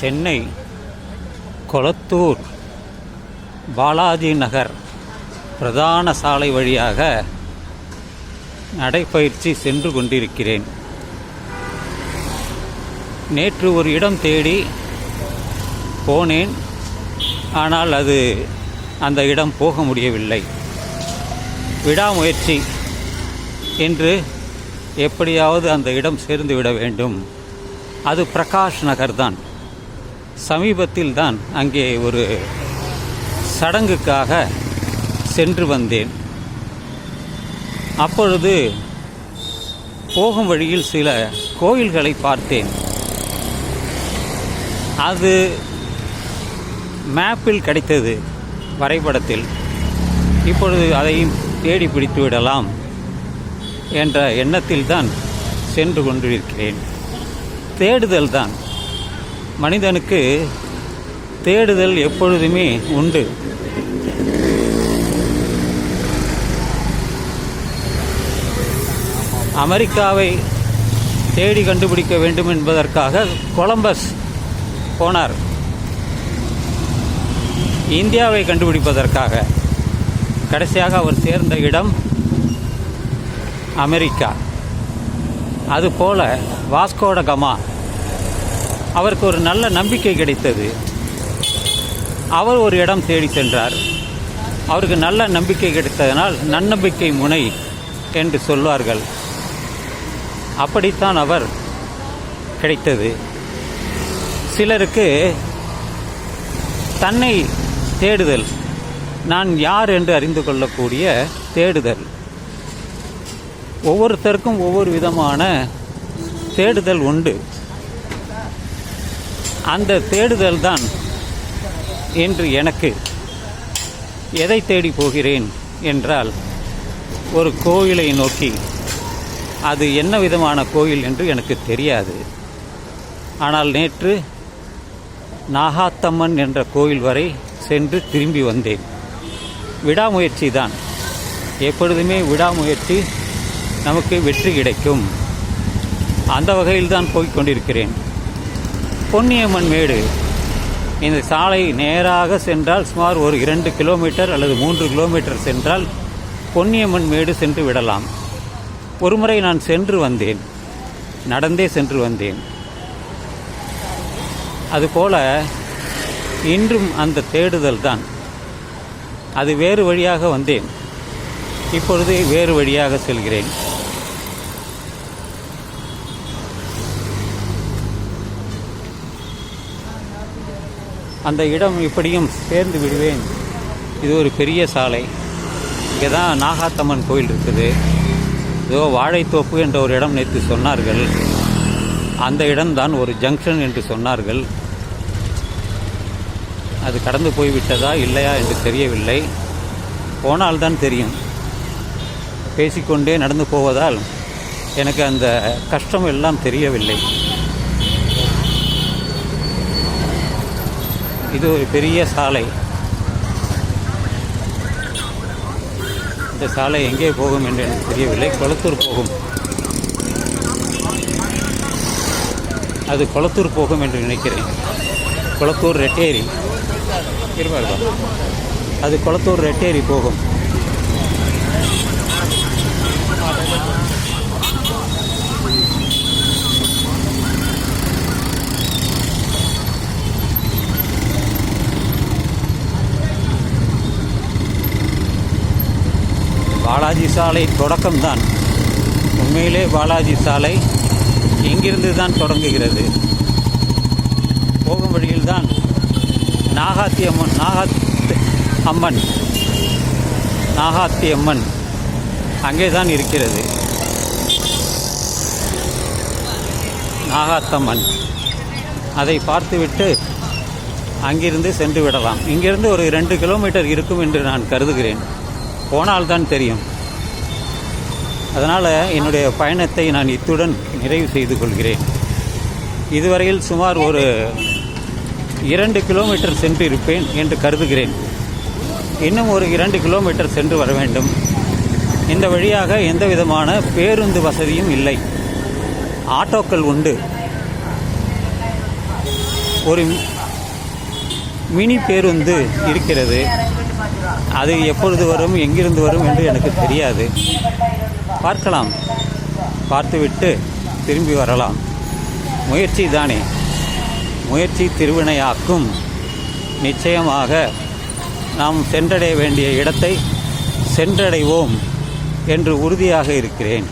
சென்னை கொளத்தூர் பாலாஜி நகர் பிரதான சாலை வழியாக நடைப்பயிற்சி சென்று கொண்டிருக்கிறேன். நேற்று ஒரு இடம் தேடி போனேன். ஆனால் அது அந்த இடம் போக முடியவில்லை. விடாமுயற்சி என்று எப்படியாவது அந்த இடம் சேர்ந்து விட வேண்டும். அது பிரகாஷ் நகர் தான் சமீபத்தில் தான் அங்கே ஒரு சடங்குக்காக சென்று வந்தேன். அப்பொழுது போகும் வழியில் சில கோயில்களை பார்த்தேன். அது மேப்பில் கிடைத்தது வரைபடத்தில். இப்பொழுது அதையும் தேடி பிடித்து விடலாம் என்ற எண்ணத்தில் தான் சென்று கொண்டிருக்கிறேன். தேடுதல் தான் மனிதனுக்கு தேடுதல் எப்பொழுதுமே உண்டு. அமெரிக்காவை தேடி கண்டுபிடிக்க வேண்டும் என்பதற்காக கொலம்பஸ் போனார். இந்தியாவை கண்டுபிடிப்பதற்காக. கடைசியாக அவர் சேர்ந்த இடம் அமெரிக்கா. அதுபோல வாஸ்கோட கமா அவருக்கு ஒரு நல்ல நம்பிக்கை கிடைத்தது. அவர் ஒரு இடம் தேடி சென்றார். அவருக்கு நல்ல நம்பிக்கை கிடைத்ததனால் நன்னம்பிக்கை முனை என்று சொல்வார்கள். அப்படித்தான் அவர் கிடைத்தது. சிலருக்கு தன்னை தேடுதல் நான் யார் என்று அறிந்து கொள்ளக்கூடிய தேடுதல். ஒவ்வொருத்தருக்கும் ஒவ்வொரு விதமான தேடுதல் உண்டு. அந்த தேடுதல் தான் என்று எனக்கு எதை தேடி போகிறேன் என்றால் ஒரு கோயிலை நோக்கி. அது என்ன விதமான கோயில் என்று எனக்கு தெரியாது. ஆனால் நேற்று நாகாத்தம்மன் என்ற கோயில் வரை சென்று திரும்பி வந்தேன். விடாமுயற்சி தான் எப்பொழுதுமே விடாமுயற்சி நமக்கு வெற்றி கிடைக்கும். அந்த வகையில் தான் போய்க் கொண்டிருக்கிறேன். பொன்னியம்மன் மேடு. இந்த சாலை நேராக சென்றால் சுமார் ஒரு இரண்டு கிலோமீட்டர் அல்லது மூன்று கிலோமீட்டர் சென்றால் பொன்னியம்மன் மேடு சென்று விடலாம். ஒருமுறை நான் சென்று வந்தேன். நடந்தே சென்று வந்தேன். அதுபோல இன்றும் அந்த தேடுதல் தான் அது வேறு வழியாக வந்தேன். இப்பொழுது வேறு வழியாக செல்கிறேன். அந்த இடம் இப்படியும் சேர்ந்து விடுவேன். இது ஒரு பெரிய சாலை. இங்கே தான் நாகாத்தம்மன் கோயில் இருக்குது. ஏதோ வாழைத்தோப்பு என்ற ஒரு இடம் நேற்று சொன்னார்கள். அந்த இடம்தான் ஒரு ஜங்ஷன் என்று சொன்னார்கள். அது கடந்து போய்விட்டதா இல்லையா என்று தெரியவில்லை. போனால்தான் தெரியும். பேசிக்கொண்டே நடந்து போவதால் எனக்கு அந்த கஷ்டம் எல்லாம் தெரியவில்லை. இது ஒரு பெரிய சாலை. இந்த சாலை எங்கே போகும் என்று எனக்கு தெரியவில்லை. கொளத்தூர் போகும். அது கொளத்தூர் போகும் என்று நினைக்கிறேன். கொளத்தூர் ரெட்டேரி. இருப்பார்கள் அது கொளத்தூர் ரெட்டேரி போகும். பாலாஜி சாலை தொடக்கம்தான். உண்மையிலே பாலாஜி சாலை இங்கிருந்து தான் தொடங்குகிறது. போகும் வழியில்தான் நாகாத்தி அம்மன் நாகாத் அம்மன் நாகாத்தி அம்மன் அங்கே தான் இருக்கிறது. நாகாத்தம்மன். அதை பார்த்துவிட்டு அங்கிருந்து சென்று விடலாம். இங்கிருந்து ஒரு ரெண்டு கிலோமீட்டர் இருக்கும் என்று நான் கருதுகிறேன். போனால்தான் தெரியும். அதனால் என்னுடைய பயணத்தை நான் இத்துடன் நிறைவு செய்து கொள்கிறேன். இதுவரையில் சுமார் ஒரு இரண்டு கிலோமீட்டர் சென்று இருப்பேன் என்று கருதுகிறேன். இன்னும் ஒரு இரண்டு கிலோமீட்டர் சென்று வர வேண்டும். இந்த வழியாக எந்த விதமான பேருந்து வசதியும் இல்லை. ஆட்டோக்கள் உண்டு. ஒரு மினி பேருந்து இருக்கிறது. அது எப்பொழுது வரும் எங்கிருந்து வரும் என்று எனக்கு தெரியாது. பார்க்கலாம். பார்த்துவிட்டு திரும்பி வரலாம். முயற்சி தானே. முயற்சி திருவினையாக்கும். நிச்சயமாக நாம் சென்றடைய வேண்டிய இடத்தை சென்றடைவோம் என்று உறுதியாக இருக்கிறேன்.